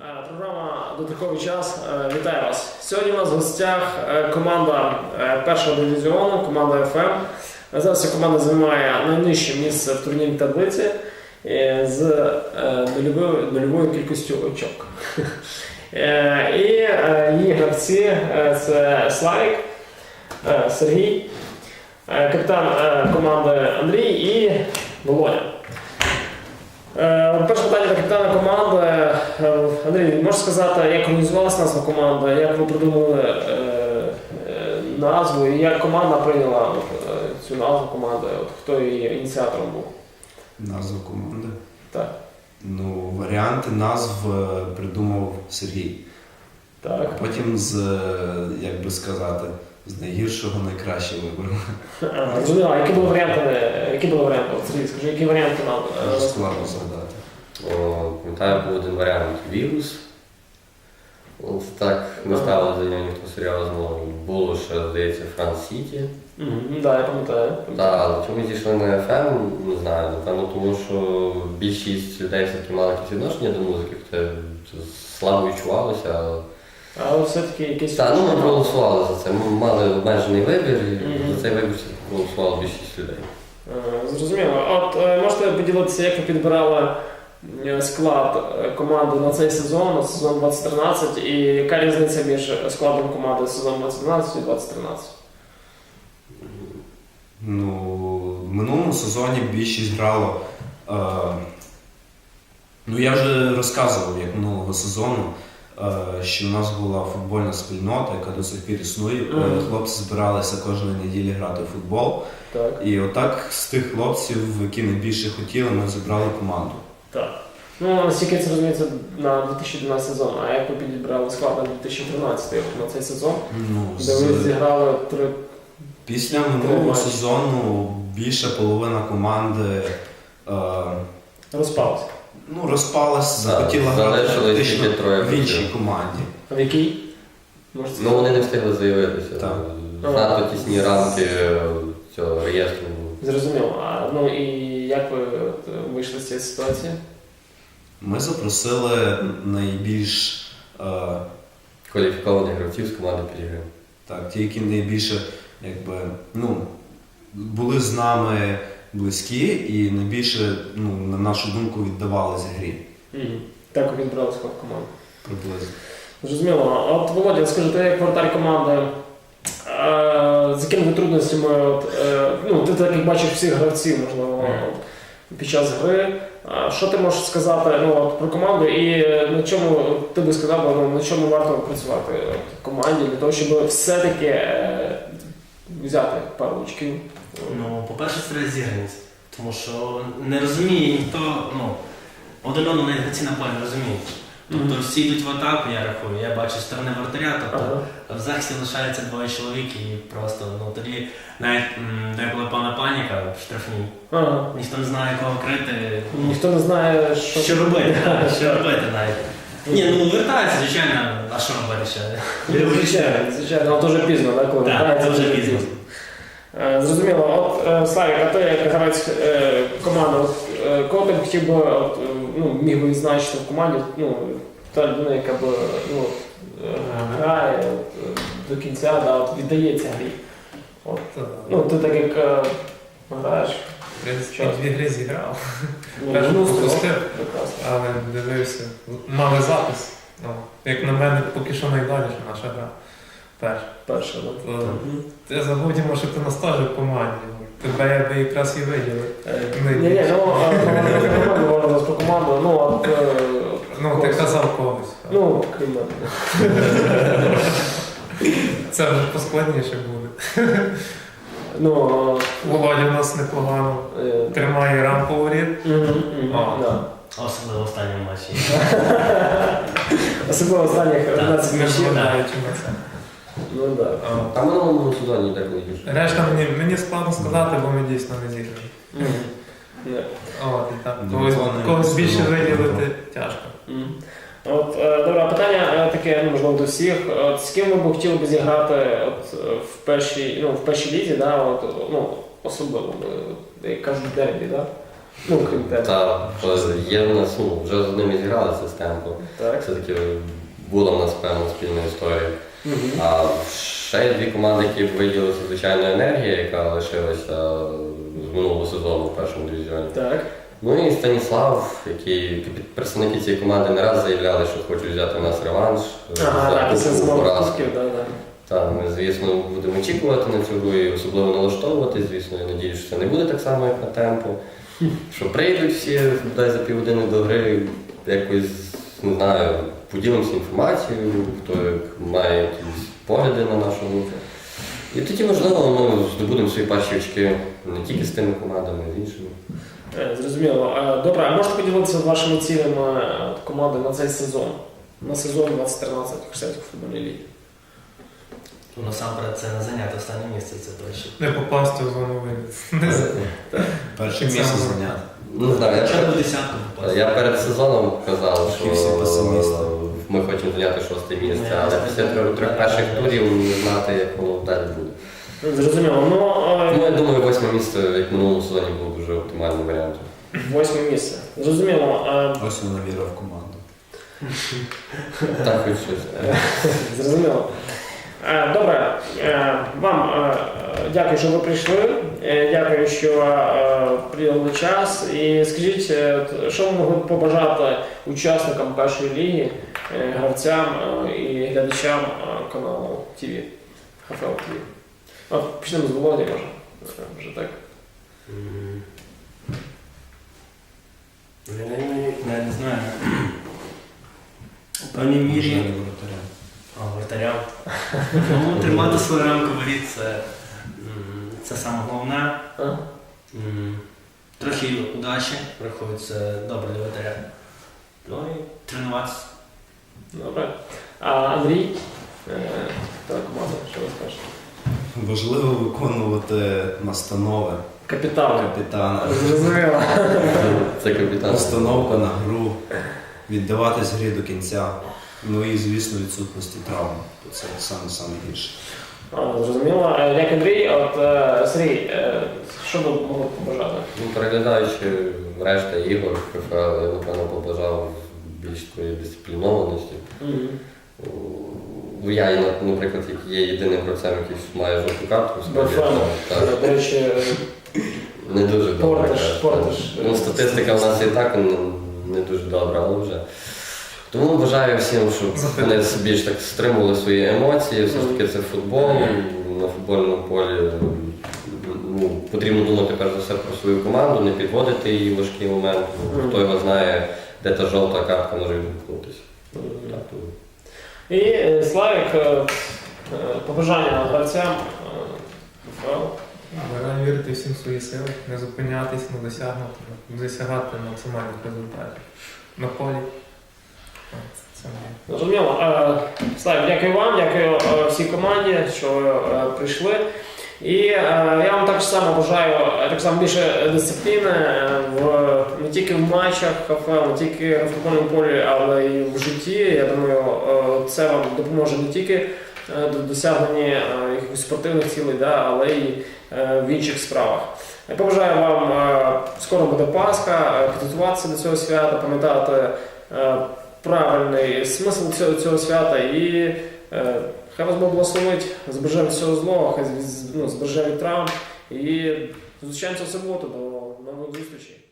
Е, Програма Дотиковий час. Е, Вітаю вас. Сьогодні у нас в гостях е, команда першого дивізіону, команда ФМ. Е, Зараз ця команда займає найнижче місце в турнірній таблиці з нульовою, кількістю очок. І її гравці це Славік, Сергій, капітан команди Андрій і Володя. Е, Перше питання до капітана команди. Е, Андрій, можеш сказати, як організувалася назва команди, як ви придумали е, назву і як команда прийняла цю назву команди? От, хто її ініціатором був? Назву команди. Так. Ну, варіанти назв придумав Сергій. Так. А потім з, як би сказати, з найгіршого найкраще вибрав. Зрозуміло, а які були варіанти? е, Які були варіанти? Сергій, скажи, які варіанти назви? Дуже складно згадати. О, Пам'ятаю, був один варіант вірус. От так не ставили за нього ніхто серйозно. Було ще, здається, Франс Сіті. Так, я пам'ятаю. Так, але чому зійшли на FM, не знаю. Напевно, тому що більшість людей все-таки мали якесь відношення до музики, хоча це слабо відчувалося. Але- все-таки якісь. Та, ну ми проголосували за це. Ми мали обмежений вибір, і Мгм. за цей вибір все-таки більшість людей. Е, Зрозуміло. От е, можете поділитися, як ви підбирали е, склад е, команди на цей сезон, на сезон 2013, і яка різниця між складом команди сезон 2012 і 2013? Ну, в минулому сезоні більшість грало. Е, ну, я вже розказував, як минулого сезону, що в нас була футбольна спільнота, яка до сих пір існує. Е, Мгм. Хлопці збиралися кожної неділі грати в футбол. Так. І отак з тих хлопців, які найбільше хотіли, ми зібрали команду. Так. Ну, наскільки це розуміється на 2012 сезон, а як ви підібрали склад на 2013 на цей сезон, Ну, де ви з- зіграли три. Після минулого сезону більша половина команди е, розпалися? Ну, розпалась, захотіла грати троє в іншій команді. А в якій? Ну вони не встигли заявитися. Так. Знато тісні рамки цього реєстру. Зрозуміло. А, ну і як ви от, вийшли з цієї ситуації? Ми запросили найбільш е, Кваліфікованих гравців з команди Пілігрим. так, ті, які найбільше якби, ну, були з нами близькі і найбільше, ну, на нашу думку, віддавалися грі Мгм. Так ви підбирали склад команди. приблизно. Зрозуміло. А От Володя, скажи, ти як воротар команди, е, з якими трудностями, от, е, ну, ти так як бачиш всіх гравців, можливо, от, під час гри. Що ти можеш сказати ну, от, про команду і на чому ти би сказав, ну, на чому варто працювати команді для того, щоб все-таки е, взяти пару очків? Ну, по-перше, це зіграність. Тому що не розуміє ніхто, ну, один одного навіть на полі розуміють. Тобто всі йдуть в атаку, я рахую, я бачу сторони вратаря, тобто Ага. в захисті лишається двоє чоловік і просто, ну тоді навіть м, де була певна паніка в штрафній, Ага. ніхто не знає, кого крити, Ніхто не знає, що, що робити, так, що робити навіть. Ні, ну вертається, звичайно, а що робити ще? Звичайно, звичайно, але дуже пізно, так? Коли Так, дуже пізно. Е, Зрозуміло, от е, Славік, а ти як гравець е, команди, кого ти б хотів би от, ну, міг би відзначити в команді, ну, та людина, яка б ну, грає от, до кінця, да, от, віддається грі. От, ну, ти так як граєш. В принципі, дві гри зіграв, ну, Першу ну, пропустив. але дивився. Мали запис. Ну, як на мене, поки що найдаліша наша гра. Перша. Перше, да. То Мгм. Ти забудемо, що ти нас теж в команді. Тебе я би якраз і виділив. Е, Ні, ні, ну, е, ми про команду, ну, е, Ну, ти казав когось. Ну, крім мене. Це вже поскладніше буде. Ну, Володя в нас непогано е, тримає рамку у рід. Особливо в останньому матчі. Особливо останніх 11 Не на. Ну так. А, Там минулому сезоні так не гірше. Решта мені, мені складно сказати, бо ми дійсно не. От, і так. Ну, Когось, когось більше виділити тяжко. Мгм. От, е, добре, питання е, таке, ну, можливо, до всіх. От, з ким ви б хотіли б зіграти от, е, в, першій, ну, в першій лізі, да, от, ну, особливо, е, як кажуть, дербі, да? Ну, крім тебе. Та е, є в нас, ну, вже з ними зігралися з. Так. Все-таки була в нас певна спільна історія. Мгм. А ще є дві команди, які виділилися, звичайно, енергія, яка лишилася з минулого сезону в першому дивізіоні. Так. Ну і Станіслав, які представники цієї команди не раз заявляли, що хочуть взяти у нас реванш. Ага, так, так, так. Так, ми, звісно, будемо очікувати на цю гру і особливо налаштовувати. Звісно, я надію, що це не буде так само, як на темпу. Що прийдуть всі дай за півгодини до гри, якось не знаю, поділимося інформацією, хто як має якісь погляди на нашу гру. І тоді, можливо, ми здобудемо свої перші очки не тільки з тими командами, а з іншими. Е, Зрозуміло. Е, Добре, а можете поділитися вашими цілями е, команди на цей сезон? На сезон 2013 Херсонської футбольної ліги. Ну, насамперед це не зайняти останнє місце, це точно. Не попасти в зону виліт. Перше місце зайняти. Ну, знаю, я перед, я перед сезоном казав, що ми хочемо зайняти шосте місце, але після трьох трьох перших турів не знати, як воно далі буде. Зрозуміло. Ну, Ну, я е, думаю, восьме місце, як в минулому сезоні, було дуже оптимальним варіантом. восьме місце. Зрозуміло. Е, Ось вона віра в команду. Так, хоч щось. Зрозуміло. Е, Добре, Е, вам е, дякую, що ви прийшли. Дякую, що приділили час. І скажіть, що ви могли б побажати учасникам першої ліги, гравцям і глядачам каналу ТВ, ХФЛ ТВ? От, почнемо з Володі, може. Вже так. Я не, знаю. У певній мірі. Воротаря. Ну, тримати свою рамку воріт це, це саме головне. Трохи удачі рахується добре для вратаря. Ну і тренуватися. Добре. А Андрій, е, телекоманда, що ви скажете? Важливо виконувати настанови Капітан. капітана. Зрозуміло. Це капітан. Установка на гру, віддаватись грі до кінця. Ну і, звісно, відсутності травм. Це саме саме гірше. А, Зрозуміло. Е, Як Андрій, от е, Сергій, е, що ви могли б побажати? Ну, переглядаючи решта ігор, КФЛ, я напевно побажав більш такої дисциплінованості. Ну, я, наприклад, є єдиним гравцем, який має жовту картку, До речі, не дуже добре. Портиш. Портиш. Ну, статистика в нас і так не, не дуже добра, але вже. Тому бажаю всім, щоб вони більш так стримували свої емоції. Все ж таки це футбол. На футбольному полі ну, потрібно думати перш за все про свою команду, не підводити її в важкий момент. Хто його знає, де та жовта картка може відгукнутися. І е, Славік, е, е, побажання гравцям Бажаю вірити всім в свої сили, не зупинятись, не досягнути, досягати максимальних результатів. На полі. Зрозуміло. Е, Славік, дякую вам, дякую е, всій команді, що е, прийшли. І я вам так само бажаю так само більше дисципліни в не тільки в матчах не тільки в футбольному полі, але й в житті. Я думаю, це вам допоможе не тільки до досягнення е, якихось спортивних цілей, да, але й в інших справах. Я побажаю вам скоро буде Пасха, підготуватися до цього свята, пам'ятати правильний смисл цього, цього свята. І е, хай вас Бог благословить, збережемо всього злого, хай ну, збережемо від травм і зустрічаємося в суботу до нових зустрічей.